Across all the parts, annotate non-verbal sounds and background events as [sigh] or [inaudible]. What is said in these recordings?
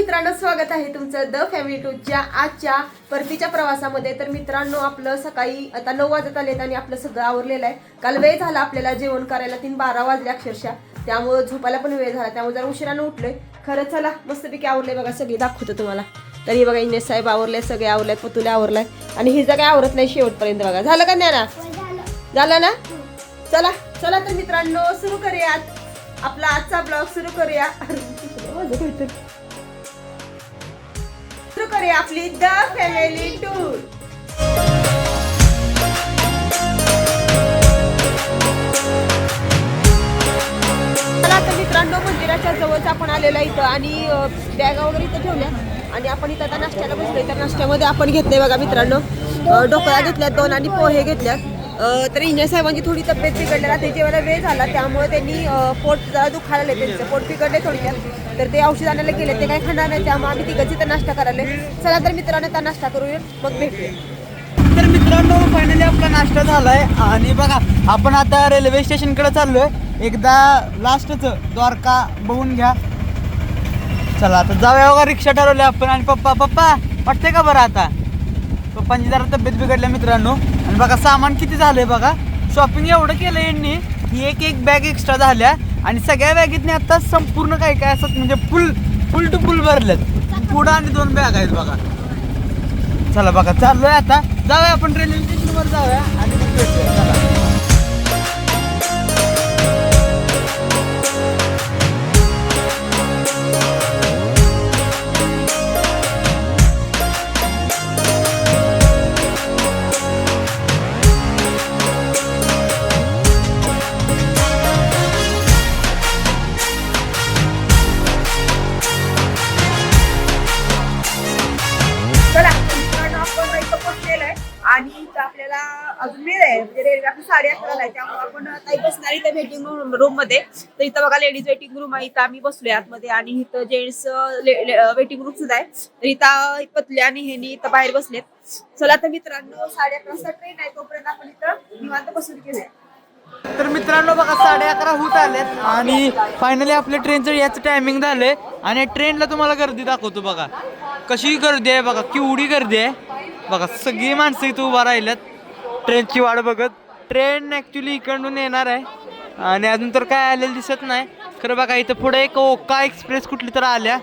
मित्रांनो स्वागत आहे तुमचं द फॅमिली टूच्या आजच्या परतीच्या प्रवासामध्ये. तर मित्रांनो आपलं सकाळी आता नऊ वाजत आलेत आणि आपलं सगळं आवरलेलं आहे. काल वेळ झाला आपल्याला जेवण करायला तीन बारा वाजले अक्षरशः. त्यामुळं झोपायला पण वेळ झाला. त्यामुळे जरा उशिरानं उठलोय. खरं चला मस्तपैकी आवरले बघा सगळे दाखवतो तुम्हाला. तरी बघा इंजिनियर साहेब आवरले सगळे आवरलेत पतुले आवरलाय. आणि हिचं काय आवरत नाही शेवटपर्यंत बघा. झालं का ज्ञाना? झालं. ना? चला चला तर मित्रांनो सुरू करूयात. आपला आजचा ब्लॉग सुरू करूया. सुरू करूया आपली द फॅमिली टूर. चला मित्रांनो मंदिराच्या जवळच आपण आलेलो इथं आणि बॅगा वगैरे इथं ठेवल्या. आणि आपण इथं आता नाश्त्याला बसलोय. तर नाश्त्यामध्ये आपण घेतले बघा मित्रांनो. ढोकळा घेतल्यात दोन आणि पोहे घेतल्यात. तर इंजिनियर साहेबांची थोडी तब्येत बिघडलेला ते जेवायला वेळ झाला त्यामुळे त्यांनी पोट जरा दुखायला त्यांचं पोट बिघडले थोडक्यात. तर ते औषध आणायला गेले ते काही खाणार नाही त्यामुळे आम्ही तिघंच तर नाश्ता करायला चला तर मित्रांनो त्या नाश्ता करूया मग भेटूया. तर मित्रांनो फायनली आपला नाश्ता झालाय. आणि बघा आपण आता रेल्वे स्टेशनकडे चाललोय. एकदा लास्टच द्वारका बघून घ्या. चला आता जाऊया बघा रिक्षा ठरवली आपण आणि पप्पा पप्पा वाटते का बरं आता? पप्पांची जरा तब्येत बिघडल्या मित्रांनो. आणि बघा सामान किती झालंय बघा. शॉपिंग एवढं केलं यांनी. ही एक एक बॅग एक्स्ट्रा झाल्या. आणि सगळ्या बॅगेतने आता संपूर्ण काय काय असत म्हणजे फुल फुल टू फुल भरल्यात पुढं आणि दोन बॅग आहेत बघा. चला बघा चाललोय आता. जाऊया आपण रेल्वे स्टेशनवर जाऊया आणि अजून वेळ आहे. म्हणजे रेल्वे आपली साडे अकरा आहे. त्यामुळे आपण आता बसणार इथं वेटिंग रूम रूममध्ये. तर इथं बघा लेडीज वेटिंग रूम आहे. इथं आम्ही बसलोय आतमध्ये. आणि इथं जेंट्स वेटिंग रूम सुद्धा आहे. तर इथं पतले आणि हेनी इथं बाहेर बसलेत. चला तर मित्रांनो साडे अकरा वाजता ट्रेन आहे. तोपर्यंत आपण इथं निवांत बसून घेऊया. तर मित्रांनो बघा साडे अकरा होत आलेत. आणि फायनली आपल्या ट्रेनचं याचं टायमिंग झालंय. आणि ट्रेनला तुम्हाला गर्दी दाखवतो बघा. कशी गर्दी आहे बघा केवढी गर्दी आहे. बघा सगळी माणसं इथं उभा राहिल्यात. ट्रेनची वाट बघत. ट्रेन ॲक्च्युली इकडून येणार आहे. आणि अजून तर काय आलेलं दिसत नाही. खरं बघा इथं पुढे एक ओका एक्सप्रेस कुठली तर आल्या.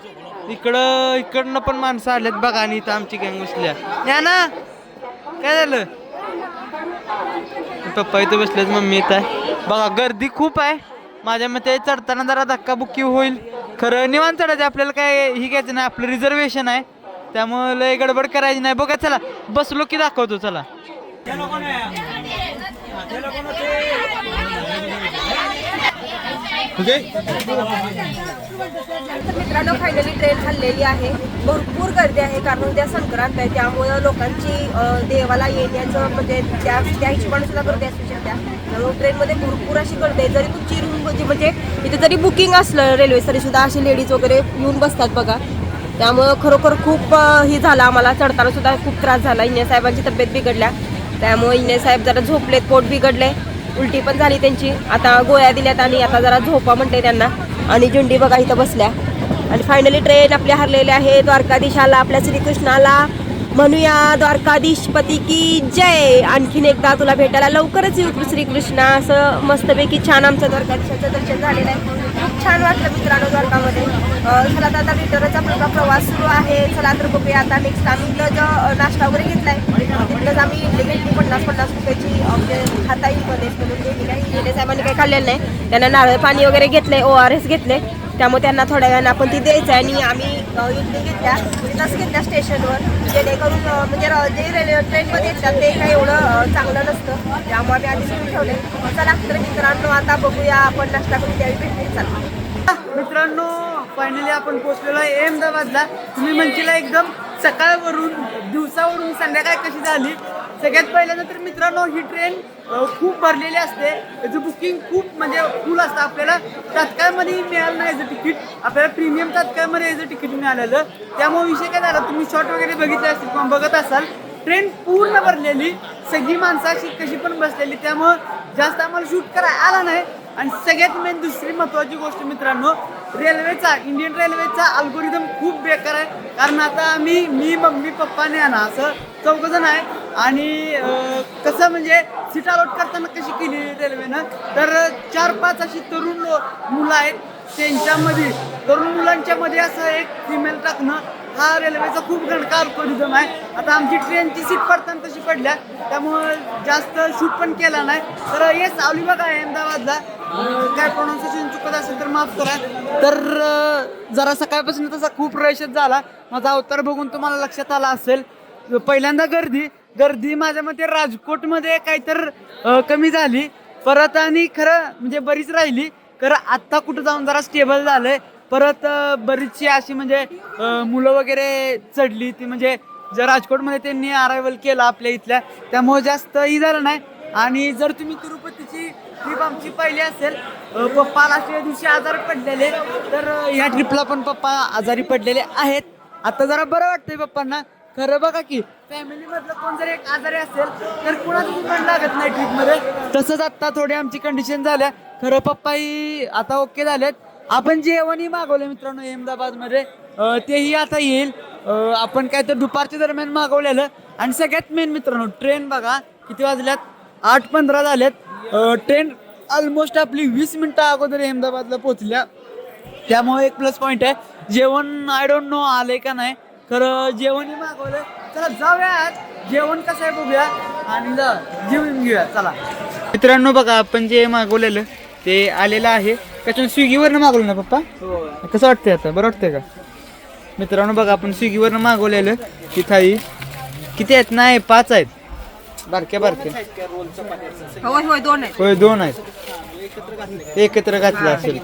इकडं इकडनं पण माणसं आल्यात बघा आणि इथं आमची गँग बसल्या. या ना! काय झालं? पप्पा इथं बसलेत मम्मी इथं आहे. बघा गर्दी खूप आहे. माझ्या मते चढताना जरा धक्काबुक्की होईल. खरं निवांत चढायचं आपल्याला काय ही घ्यायचं नाही. आपलं रिझर्वेशन आहे. त्यामुळे लय गडबड करायची नाही. बघा चला. बसलो की दाखवतो चला. तर मित्रांनो फायनली ट्रेन हल्लेली आहे. भरपूर गर्दी आहे कारण उद्या संक्रांत आहे त्यामुळं लोकांची देवाला येण्याचं म्हणजे त्या त्या हिशोबाने सुद्धा गर्दी असू शकते. त्यामुळे ट्रेनमध्ये भरपूर अशी गर्दी आहे. जरी तुमची रूम म्हणजे म्हणजे इथे जरी बुकिंग असलं रेल्वे तरी सुद्धा असे लेडीज वगैरे येऊन बसतात बघा. त्यामुळं खरोखर खूप हे झालं आम्हाला. चढताना सुद्धा खूप त्रास झाला. इंजिनियर साहेबांची तब्येत बिघडल्या. त्यामुळे इने साहेब जरा झोपलेत पोट बिघडले उलटी पण झाली त्यांची. आता गोळ्या दिल्यात आणि आता जरा झोपा म्हणते त्यांना. आणि झुंडी बघा इथं बसल्या. आणि फायनली ट्रेन आपल्या हरलेले आहे द्वारकाधीशाला आपल्या श्रीकृष्णाला म्हणूया द्वारकाधीशपती की जय. आणखीन एकदा तुला भेटायला लवकरच येऊ श्रीकृष्णा. असं मस्तपैकी छान आमचं द्वारकाधीशाचं दर्शन झालेलं आहे. खूप छान वाटलं मित्रांनो द्वारकामध्ये चला तर आता रिटर्नचा आपला प्रवास सुरू आहे. चला तर बघूया आता नेक्स्ट आम्ही जो नाश्ता वगैरे घेतलाय तिथलंच आम्ही इडली घेतली पन्नास पन्नास रुपयाची म्हणजे खाता येईल मध्ये म्हणून काही गेले साहेबांनी काही खाल्लेलं नाही. त्यांना नारळ पाणी वगैरे घेतले ओ आर एस घेतले त्यामुळे त्यांना थोड्या वेळानं आपण ती द्यायचं आहे. आणि आम्ही अं, घेतल्या तिथंच घेतल्या स्टेशनवर. जेणेकरून म्हणजे जे रेल्वे ट्रेनमध्ये येतात ते काही एवढं चांगलं नसतं. त्यामुळे आम्ही आधी सुरू ठेवले चला तर मित्रांनो आता बघूया आपण नाश्ता करून त्यावेळी भेटली चला. मित्रांनो फायनली आपण पोहोचलेलो आहे अहमदाबादला. तुम्ही म्हणशीला एकदम सकाळवरून दिवसावरून संध्याकाळ कशी झाली? सगळ्यात पहिल्यांदा तर मित्रांनो ही ट्रेन खूप भरलेली असते. याचं बुकिंग खूप म्हणजे फुल असतं आपल्याला. तात्काळमध्ये मिळालं नाही याचं तिकीट आपल्याला प्रीमियम तात्काळमध्ये याचं तिकीट मिळालेलं. त्यामुळे विषय काय झाला तुम्ही शॉर्ट वगैरे बघितले असतील किंवा बघत असाल ट्रेन पूर्ण भरलेली. सगळी माणसं अशी कशी पण बसलेली. त्यामुळं जास्त आम्हाला शूट करायला आला नाही. आणि सगळ्यात मेन दुसरी महत्त्वाची गोष्ट मित्रांनो रेल्वेचा इंडियन रेल्वेचा अल्गोरिदम खूप बेकार आहे. कारण आता आम्ही मी मम्मी पप्पा आणि ना असं चौघजण आहे. आणि कसं म्हणजे सीट अलॉट करताना कशी केली रेल्वेनं तर चार पाच अशी तरुण लो- मुलं आहेत त्यांच्यामध्ये तरुण मुलांच्या मध्ये असं एक फिमेल टाकणं हा रेल्वेचा खूप गणका अल्गोरिदम आहे. आता आमची ट्रेनची सीट पडताना तशी पडल्या त्यामुळं जास्त शूट पण केला नाही. तर येस अलिबाग आहे अहमदाबादला. काय प्रोनाऊन्सिएशन चुकत असेल तर माफ करा. तर जरा सकाळपासून तसा खूप रशच झाला. माझा अवतार बघून तुम्हाला लक्षात आला असेल. पहिल्यांदा गर्दी गर्दी माझ्या मते राजकोटमध्ये काहीतर कमी झाली. परत आणि खरं म्हणजे बरीच राहिली. खरं आत्ता कुठं जाऊन जरा स्टेबल झालंय. परत बरीचशी अशी म्हणजे मुलं वगैरे चढली. ती म्हणजे जर राजकोटमध्ये त्यांनी अरायवल केलं आपल्या इथल्या त्यामुळे जास्त ही झालं नाही. आणि जर तुम्ही तिरुपतीची ट्रिप आमची पहिली असेल पप्पा लास्टच्या दिवशी आजारी पडलेले तर या ट्रिपला पण पप्पा आजारी पडलेले आहेत. आता जरा बरं वाटतंय पप्पांना. खरं बघा की फॅमिली मधलं कोण जर एक आजारी असेल तर कुणाचं पण लागत नाही ट्रीपमध्ये. तसंच आता थोडी आमची कंडिशन झाल्या. खरं पप्पाही आता ओके झालेत. आपण जेवणही मागवलं मित्रांनो अहमदाबादमध्ये. अं, तेही आता येईल. अं, आपण काय तर दुपारच्या दरम्यान मागवलेलं. आणि सगळ्यात मेन मित्रांनो ट्रेन बघा किती वाजल्यात? आठ पंधरा झाल्यात ट्रेन ऑलमोस्ट आपली वीस मिनिटं अगोदर अहमदाबादला पोहोचल्या. त्यामुळे एक प्लस पॉईंट आहे. जेवण आय डोंट नो आलंय का नाही. खरं जेवणही मागवलं. चला जाऊया आज. जेवण कसं आहे बघूया. आणि जा जेवण घेऊया. चला. मित्रांनो बघा आपण जे मागवलेलं ते आलेलं आहे. त्याच्यानं स्विगीवरनं मागवलं ना पप्पा? कसं वाटतंय आता? बरं वाटतंय का? मित्रांनो बघा आपण स्विगीवरनं मागवलेलं ती थाळी. किती आहेत? नाही पाच आहेत. बारक्या बारक्या. होय होय दोन आहेत. होय दोन आहेत. एकत्र घातलं असेल.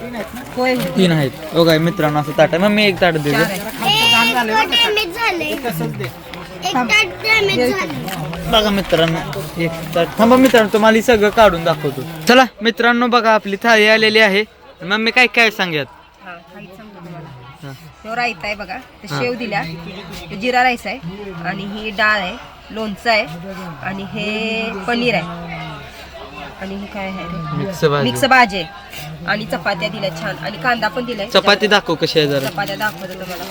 तीन आहेत हो काय मित्रांनो असं ताट आहे. मग मी एक ताट देतो बघा मित्रांनो एक ताट. थांबा मित्रांनो तुम्हाला सगळं काढून दाखवतो. चला मित्रांनो बघा आपली थाळी आलेली आहे. मग मी काय काय हा, सांगतो. तुम्हाला. तो रायता आहे बघा. ते शेव दिल्या. ते जिरा राईस आहे. आणि ही डाळ आहे लोणचं आहे. आणि हे पनीर आहे. आणि हे काय आहे? मिक्स भाजी मिक्स भाजी आहे आणि चपात्या दिल्या छान. आणि कांदा पण दिलाय. चपाती दाखव कशी आहे जरा. चपात्या दाखवतो तुम्हाला.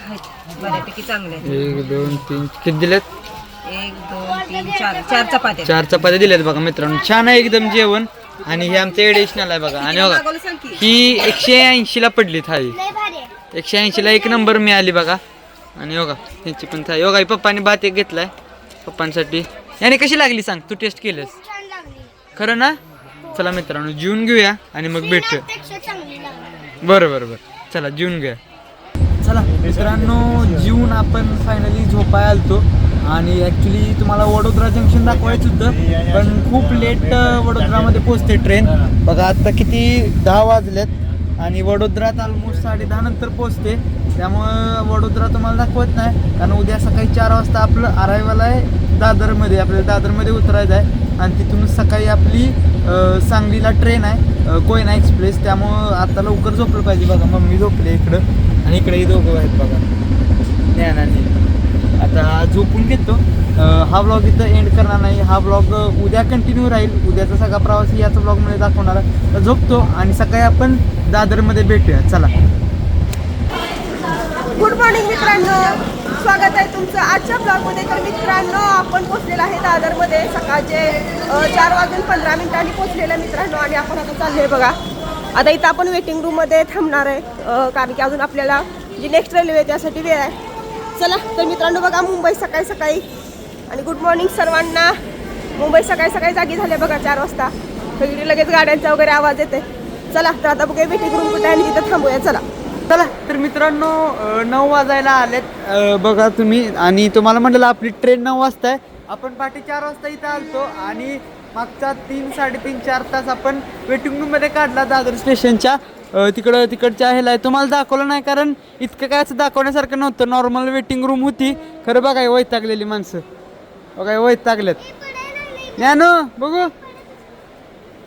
आहेत. बऱ्यापैकी चांगले आहेत. एक दोन तीन. किती दिलेत? एक दोन तीन चार. चार चपात्या. आहेत. चार चपात्या दिल्यात बघा मित्रांनो. छान आहे एकदम जेवण. आणि हे आमचं एडिशनल आहे बघा. आणि बघा मागवलं सांग की. ही एकशे ऐंशी ला पडली थाळी. एकशे ऐंशीला एक नंबर मिळाली बघा. आणि बघा त्यांची पण थाळी. बघा ही पप्पानी भात एक घेतलाय. पप्पांसाठी. याने कशी लागली सांग? तू टेस्ट केलंस. छान लागली. खरं ना? चला मित्रांनो जेवून घेऊया आणि मग भेटूया. पेक्षा चांगली लागली. बरं बरं बरं. चला जेवून घ्या चला मित्रांनो जीवन आपण फायनली झोपाय आलतो. आणि ॲक्च्युली तुम्हाला वडोदरा जंक्शन दाखवायचं होतं पण खूप लेट वडोदरामध्ये पोचते ट्रेन बघा आता किती दहा वाजलेत आणि वडोदरात ऑलमोस्ट साडे दहा नंतर पोचते त्यामुळं वडोदरा तुम्हाला दाखवत नाही. कारण उद्या सकाळी चार वाजता आपलं अरायवल आहे. दादरमध्ये आपल्याला दादरमध्ये उतरायचं आहे. आणि तिथून सकाळी आपली सांगलीला ट्रेन आहे कोयना एक्सप्रेस त्यामुळं आता लवकर झोपलं पाहिजे बघा. मम्मी झोपले इकडं. आणि इकडे दोघं आहेत बघा. ज्ञानाने. आता झोपून घेतो. हा ब्लॉग इथं एंड करणार नाही. हा ब्लॉग उद्या कंटिन्यू राहील. उद्याचा सगळा प्रवास याचा ब्लॉगमध्ये दाखवणार तर झोपतो आणि सकाळी आपण दादरमध्ये भेटूया. चला. गुड मॉर्निंग मित्रांनो. स्वागत आहे तुमचं आजच्या ब्लॉगमध्ये. तर मित्रांनो आपण पोचलेलो आहे दादरमध्ये. सकाळचे चार वाजून पंधरा मिनिटांनी पोचलेलं मित्रांनो आणि आपण आता चाललो आहे बघा. आता इथं आपण वेटिंग रूममध्ये थांबणार आहे कारण की अजून आपल्याला जी नेक्स्ट रेल्वे त्यासाठी वेळ आहे. चला तर मित्रांनो बघा मुंबई सकाळी सकाळी. आणि गुड मॉर्निंग सर्वांना. मुंबई सकाळी सकाळी जागी झाले बघा चार वाजता. सगळी लगेच गाड्यांचा वगैरे आवाज येते चला तर आता बघूया वेटिंग रूम कुठे आहे आणि तिथं थांबूया. चला. चला तर मित्रांनो नऊ वाजायला आलेत. बघा तुम्ही आणि तुम्हाला म्हटलं आपली ट्रेन नऊ वाजता आहे आपण पहाटे चार वाजता इथं आलतो आणि मागचा तीन साडेतीन चार तास आपण वेटिंग रूममध्ये काढला दादर स्टेशनच्या तिकडं तिकडच्या ह्याला आहे. तुम्हाला दाखवलं नाही कारण इतकं काय असं दाखवण्यासारखं नव्हतं. नॉर्मल वेटिंग रूम होती. खरं बघा वैतागलेली माणसं. बघा वैतागलेत. ज्ञानो बघू.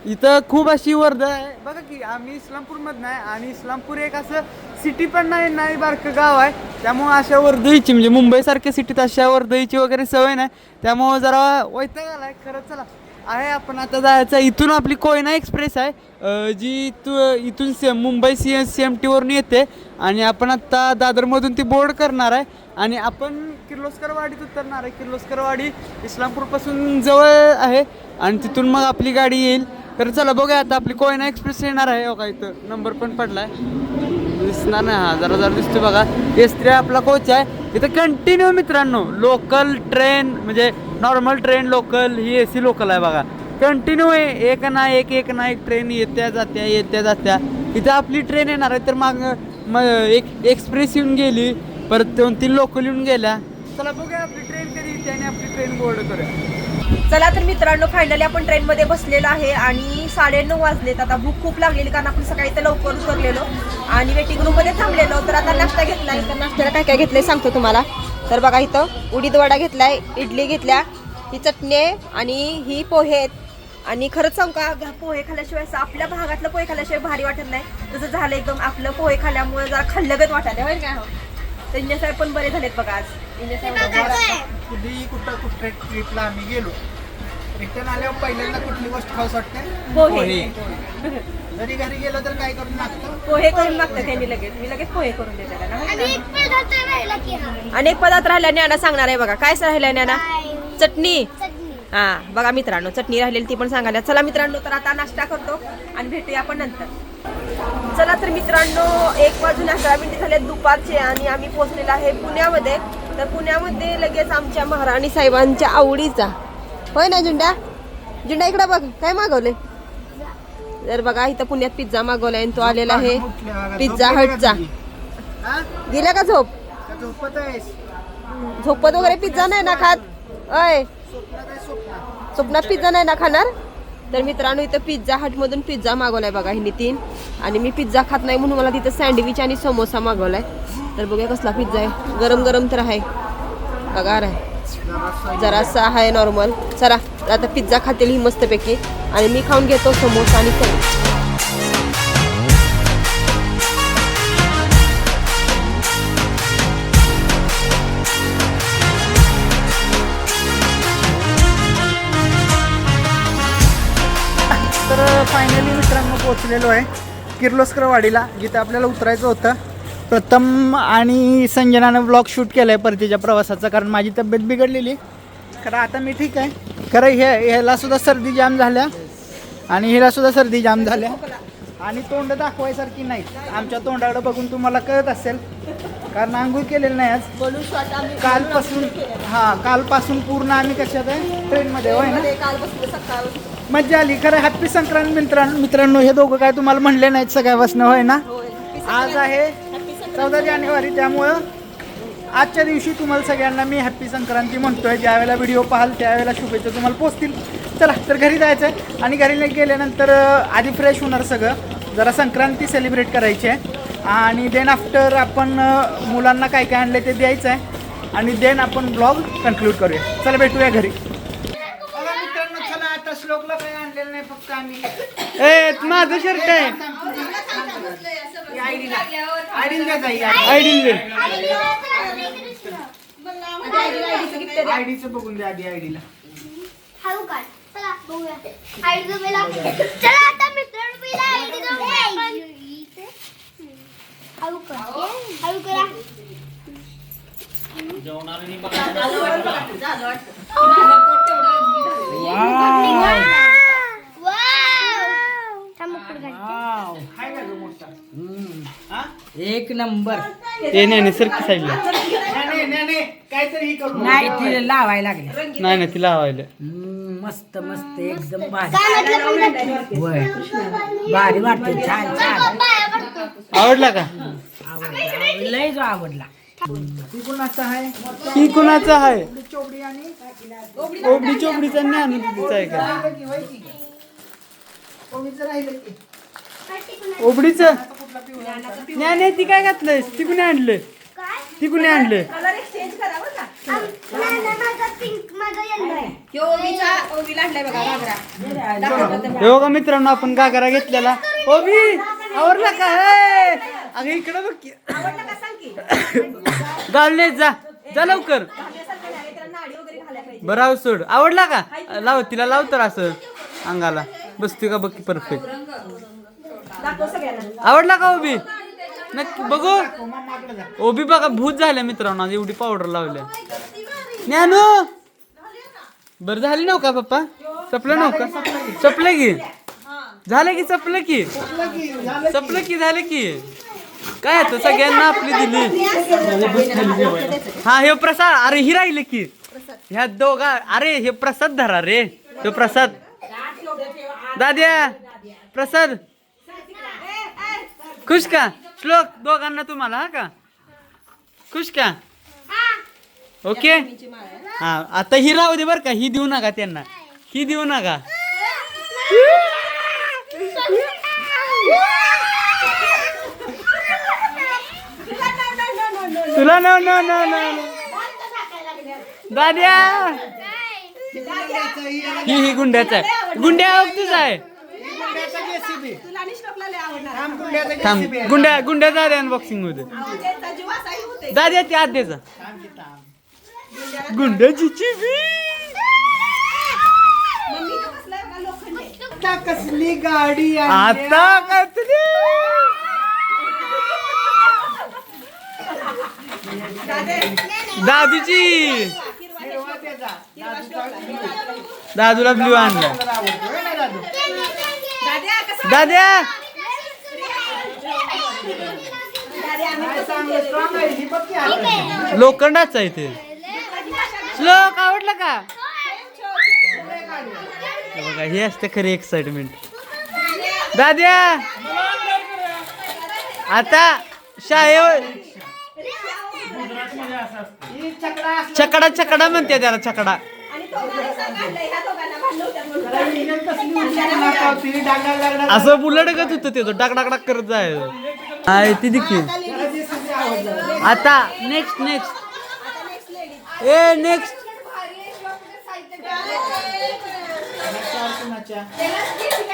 इथं खूप अशी वर्ध आहे. बघा की आम्ही इस्लामपूरमधनं आहे आणि इस्लामपूर एक असं सिटी पण नाही नाही बारकं गाव आहे. त्यामुळं अशा वर्धईची म्हणजे मुंबईसारख्या सिटीत अशा वर्धईची वगैरे सवय नाही. त्यामुळं जरा वैताग आलाय. खरं चला आहे आपण आता जायचं. इथून आपली कोयना एक्सप्रेस आहे. जी तू इथून C Mumbai C S C M टीवरून येते. आणि आपण आत्ता दादरमधून ती बोर्ड करणार आहे. आणि आपण किर्लोस्करवाडीत उतरणार आहे. किर्लोस्करवाडी इस्लामपूरपासून जवळ आहे. आणि तिथून मग आपली गाडी येईल. तर चला बघूया आता आपली कोयना एक्सप्रेस येणार आहे. हो का इथं नंबर पण पडला आहे दिसणार नाही हा जरा जरा दिसतो बघा. एस थ्री आपला कोच आहे. इथं कंटिन्यू मित्रांनो लोकल ट्रेन म्हणजे नॉर्मल ट्रेन लोकल ही ए सी लोकल आहे बघा. कंटिन्यू आहे. एक ना एक एक ना एक ट्रेन येत्या जात्या येत्या जात्या. इथं आपली ट्रेन येणार आहे तर माग मग एक एक्सप्रेस येऊन गेली. परत दोन तीन लोकल येऊन गेल्या. चला बघूया आपली ट्रेन कधी येते आणि आपली ट्रेन बोर्ड करूया. चला तर मित्रांनो फायनली आपण ट्रेनमध्ये बसलेलो आहे आणि साडेनऊ वाजलेत. आता भूक खूप लागलेली कारण आपण सकाळी तर लवकर उतरलेलो आणि वेटिंग रूममध्ये थांबलेलो. तर आता नाश्ता घेतलाय. तर नाश्त्याला काय काय घेतलंय सांगतो तुम्हाला. तर बघा इथं उडीद वडा घेतलाय इडली घेतल्या ही चटणी आहे आणि ही पोहे आहेत. आणि खरंच सांगू का पोहे खाल्ल्याशिवाय असं आपल्या भागातलं पोहे खाल्ल्याशिवाय भारी वाटत नाही. तसं झालं एकदम आपलं पोहे खाल्ल्यामुळे जरा खाल्लगत वाटायला होय काय हो तर इंजिन पण बरे झालेत बघा आज. इंजिन साहेब कुठेही कुठं कुठे ट्रिपला आम्ही गेलो. रिटर्न आल्यावर पहिल्यांदा कुठली गोष्ट खाऊस वाटते? पोहे. जरी [laughs] घरी गेलो तर काय करून लागतं पोहे करून मागतात त्यांनी लगेच. मी लगेच पोहे करून देते त्याला आणि एक पदार्थ राहिला की हा. अनेक पदार्थ राहिल्या ज्ञाना सांगणार आहे बघा. काय राहिल्या ज्ञाना? चटणी. हा बघा मित्रांनो चटणी राहिलेली ती पण सांगायला. चला मित्रांनो तर आता नाश्ता करतो आणि भेटूया आपण नंतर. चला तर मित्रांनो एक वाजून अकरा मिनिटे झाले दुपारचे आणि आम्ही पोहोचलेलो आहे पुण्यामध्ये. तर पुण्यामध्ये लगेच आमच्या महाराणी साहेबांच्या आवडीचा होय ना जुंड्या जुंड्या इकडे बघ काय मागवले तर बघा इथं पुण्यात पिझ्झा मागवलाय आणि तो आलेला आहे. पिझ्झा हटचा. गेल्या का झोप? झोपत वगैरे पिझ्झा नाही ना खात? अय स्वप्नात पिझ्झा नाही ना खाणार? तर मित्रांनो इथं पिझ्झा हटमधून पिझ्झा मागवलाय बघा हिने तीन. आणि मी पिझ्झा खात नाही म्हणून मला तिथं सँडविच आणि समोसा मागवलाय. तर बघूया कसला पिझ्झा आहे. गरम गरम तर आहे. पगार आहे जरासा आहे. नॉर्मल चला आता पिझ्झा खातील ही मस्तपैकी. आणि मी खाऊन घेतो समोसा आणि सँडविच तर फायनली मित्रांनो पोहोचलेलो आहे. किर्लोस्कर वाडीला जिथे आपल्याला उतरायचं होतं. प्रथम आणि संजनानं ब्लॉग शूट केलं आहे परतीच्या प्रवासाचा कारण माझी तब्येत बिघडलेली. खरं आता मी ठीक आहे. खरं हे ह्याला सुद्धा सर्दी जाम झाल्या. आणि हिला सुद्धा सर्दी जाम झाल्या. आणि तोंड दाखवायसारखी नाही आमच्या तोंडाकडे बघून तुम्हाला कळत असेल. कारण आंघोळ केलेलं नाही आज. कालपासून हां कालपासून पूर्ण आम्ही कशात आहे? ट्रेनमध्ये होय ना? मज्जा आली. खरं हॅप्पी संक्रांत मित्रांनो मित्रांनो हे दोघं काय तुम्हाला म्हणले नाहीत सगळ्यापासून होय ना? आज आहे चौदा जानेवारी त्यामुळं आजच्या दिवशी तुम्हाला सगळ्यांना मी हॅप्पी संक्रांती म्हणतोय. ज्यावेळेला व्हिडिओ पाहाल त्यावेळेला शुभेच्छा तुम्हाला पोचतील. चला तर घरी जायचं आहे आणि घरी गेल्यानंतर आधी फ्रेश होणार सगळं. जरा संक्रांती सेलिब्रेट करायची आहे. आणि देन आफ्टर आपण मुलांना काय काय आणलं ते द्यायचं आहे आणि देन आपण ब्लॉग कन्क्लूड करूया. चला भेटूया घरी. मित्रांनो चला आता श्लोकला काही आणलेलं नाही फक्त आम्ही. माझं शर्ट आहे. आयडीचं बघून द्या आधी आयडीला चला आता मित्रांनो आयडी करा. वाव का गं मोठा. हा? एक नंबर. ते नाही सरकी साईडला. नाही, नाही, नाही, काहीतरी ही करू. नाही तिला लावायला लागले. नाही नाही तिला हवायला मस्त मस्त एकदम भारी. होय भारी वाटते छान छान. आवडला का? आवडला लय जो आवडला. ती कोणाचं आहे? ही कुणाचा आहे? ओबडी चोबडीचा ज्ञान आहे होय की? चोबडीचं राहिलं की. ओबडीच? ज्ञान आहे ती काय घातलंय ती कुणी आणलं काय? ती कुणी नाही, नाही, आणलाय घागरा. हे बघा मित्रांनो आपण गागरा घेतलेला. ओबी आवडला का? हे? अगं इकडं बघ की. आवडला का? सांग की. गावले जा. जा लवकर. नाही, बरं सोड. आवडला का? लाव तिला लाव तर असं अंगाला. बसते का बघ परफेक्ट. आवडला का ओबी? नक्की बघू. ओबी बघा भूत झाल्या मित्रांनो आज एवढी पावडर लावल्या. ज्ञानू! बर झाली नव का पप्पा? चपलं नव का? चपलं की? झालं की चपलं की? चपलं की झालं की? काय आता सगळ्यांना आपली दिली. हा हे प्रसाद अरे ही राहिले की. ह्या दोघा अरे हे प्रसाद धरा रे. तो प्रसाद. दाद्या प्रसाद. खुश का? श्लोक दोघांना तुम्हाला हा का? खुश का? ओके? हा आता ही राहू दे बर का ही देऊ नका त्यांना. ही देऊ नका. तुला न न न न दाद्या. ही ही गुंड्याचा आहे. गुंड्या तुझा आहे. थांब गुंड्या अनबॉक्सिंग त्याचा जीव असाही होते दाद्या त्या आद्याचा गुंड्याची आता कसली गाडी आहे आता कसली? दादूची. दादूला ब्ल्यू आणला दाद्या! कसं दाद्या आहे ते श्लोक आवडलं का? हे बघा हे असते खरी एक्साइटमेंट दाद्या! आता शाळेवर चकडा चकडा म्हणते त्याला चकडा. असं बुलडकत होतं ते तो डाक डाक डाक करत जाय. हाय ती देखील आता नेक्स्ट नेक्स्ट ए नेक्स्ट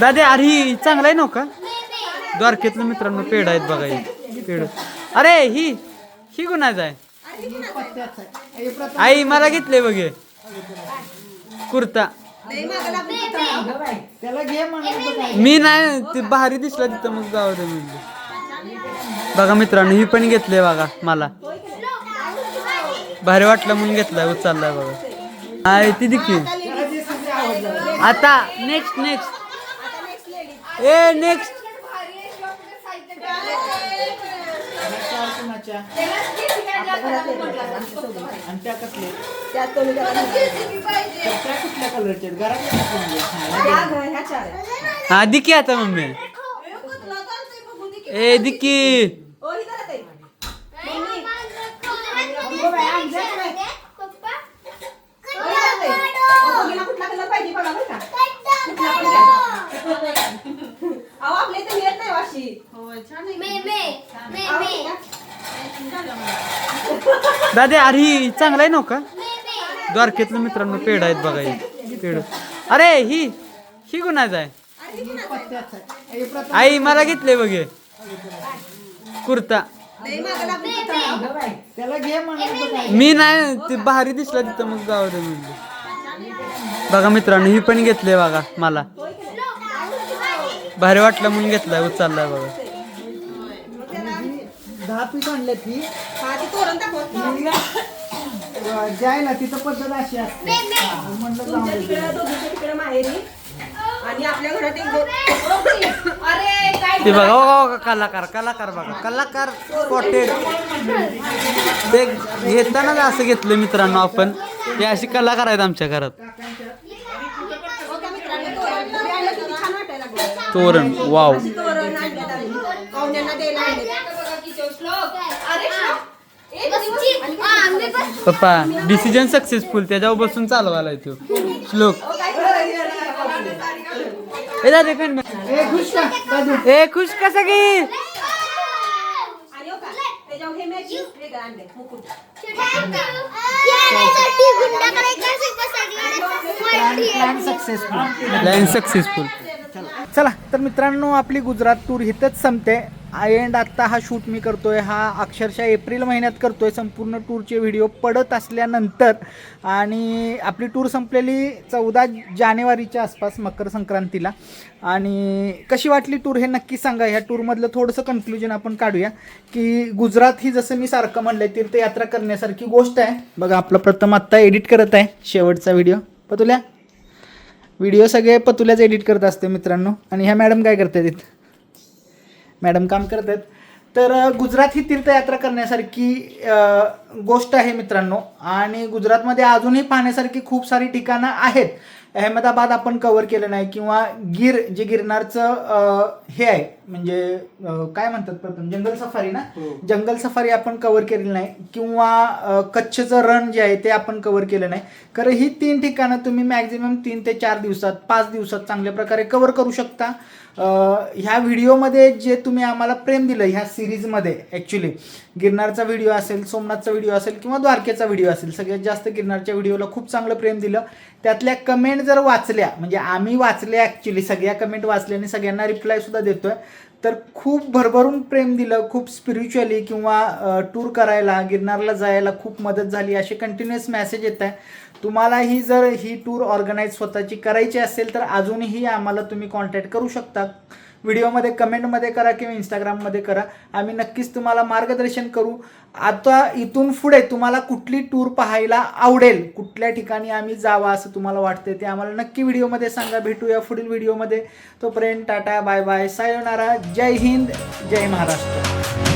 दादा अरे ही चांगला आहे नव्हता हो द्वारकेतलं मित्रांनो पेड आहेत बघा ही. पेड अरे ही ही गुन्हाचा आहे? आई मला घेतले बघे कुर्ता. मी नाही ते भारी दिसला तिथं मग जाऊ दे म्हणजे बघा मित्रांनो ही पण घेतले बघा मला. भारी वाटलं म्हणून घेतलाय उचललाय बघा. आहे ती देखील त्याला जे सगळे आवडलं आता नेक्स्ट नेक्स्ट ए नेक्स्ट त्या कसले त्या कुठल्या घरात. हा दिकी आता मम्मी ए दिकी ओ, ही जरा ताई. मम्मी, ओ, ही जरा ताई. ओ, दोघीला कुठला कलर पाहिजे बघा बरं का कुठला पण द्या. अहो आपल्या इथे मिळत नाही वाशी आवडली का? दादा अरे ही चांगला आहे नव का? द्वारकेतलं मित्रांनो पेड आहेत बघा ही. पेड अरे ही ही गुन्हाचा आहे? आई मला घेतले बघे कुर्ता. मी नाही. ते भारी दिसला तिथं मग जाऊ दे म्हणजे बघा मित्रांनो ही पण घेतले बघा मला. भारी वाटलं म्हणून घेतलाय उचललाय बघा. दहा पीस आणले ती हा, ती तोरण तिथं पद्धत अशी असते. म्हणलं जाऊ तुमच्या दे. तिकडं दोघीच्या तिकडं माहेरी. आणि आपल्या घरात एक दोन अरे काय ते बघा बघा बघा कलाकार कलाकार बघा. कलाकार स्पॉटेड ते घेतानाच असं घेतलं मित्रांनो आपण. हे अशी कलाकार आहेत आमच्या घरात. मित्रांनो, तोरण. तुम्ही आणलं किती छान वाटायला लागलं. तोरण वाव. तोरण आणल्यात आम्ही. पाहुण्यांना द्यायला. अरे श्लोक, हा, मी पण पप्पा डिसिजन सक्सेसफुल त्याच्यावर बसून चालवायला तो. श्लोक. ए दादा खंड ए खुश का? कसा हो हे प्लॅन लाईन सक्सेसफुल चला तर मित्रांनो आपली गुजरात टूर इथंच संपते. एंड आत्ता हा शूट मी करतोय हा अक्षरशः एप्रिल महिन्यात करतोय संपूर्ण टूरचे व्हिडिओ पडत असल्यानंतर. आणि आपली टूर संपलेली चौदा जानेवारीच्या आसपास मकर संक्रांतीला. आणि कशी वाटली टूर हे नक्की सांगा. ह्या टूरमधलं थोडंसं कन्क्लुजन आपण काढूया. की गुजरात ही जसं मी सारखं म्हणलंय तीर्थयात्रा करण्यासारखी गोष्ट आहे. बघा आपलं प्रथम आत्ता एडिट करत आहे. शेवटचा व्हिडिओ पतुल्या? व्हिडिओ सगळे पतुल्याच एडिट करत असते मित्रांनो. आणि ह्या मॅडम काय करतात तिथं मॅडम काम करतात तर अ, गुजरात ही तीर्थयात्रा करण्यासारखी गोष्ट आहे मित्रांनो. आणि गुजरातमध्ये अजूनही पाहण्यासारखी खूप सारी ठिकाणं आहेत. अहमदाबाद आपण कव्हर केलं नाही किंवा गिर जे गिरनारचं हे आहे. म्हणजे काय म्हणतात प्रथम? जंगल सफारी ना? जंगल सफारी आपण कव्हर केलेली नाही. किंवा कच्छचं रण जे आहे ते आपण कव्हर केलं नाही. कारण ही तीन ठिकाणं तुम्ही मॅक्झिमम तीन ते चार दिवसात पाच दिवसात चांगल्या प्रकारे कव्हर करू शकता. ह्या व्हिडिओमध्ये जे तुम्ही आम्हाला प्रेम दिलं ह्या सिरीजमध्ये ॲक्च्युली गिरनारचा व्हिडिओ असेल सोमनाथचा व्हिडिओ असेल किंवा द्वारकेचा व्हिडिओ असेल सगळ्यात जास्त गिरनारच्या व्हिडिओला खूप चांगलं प्रेम दिलं. त्यातल्या कमेंट जर वाचल्या म्हणजे आम्ही वाचल्या ॲक्च्युली सगळ्या कमेंट वाचल्या आणि सगळ्यांना रिप्लायसुद्धा देतोय तर खूप भरभरून प्रेम दिलं खूप स्पिरिच्युअली किंवा टूर करायला गिरनारला जायला खूप मदत झाली असे कंटिन्युअस मेसेज येत आहे तुम्हालाही जर ही टूर ऑर्गनाईज स्वतःची करायची असेल तर अजूनही आम्हाला तुम्ही कॉन्टॅक्ट करू शकता. व्हिडिओमध्ये कमेंटमध्ये करा किंवा इंस्टाग्राममध्ये करा. आम्ही नक्कीच तुम्हाला मार्गदर्शन करू. आता इथून पुढे तुम्हाला कुठली टूर पाहायला आवडेल कुठल्या ठिकाणी आम्ही जावा असं तुम्हाला वाटते ते आम्हाला नक्की व्हिडिओमध्ये सांगा. भेटूया पुढील व्हिडिओमध्ये. तोपर्यंत टाटा बाय बाय. सायोनारा. जय हिंद जय महाराष्ट्र.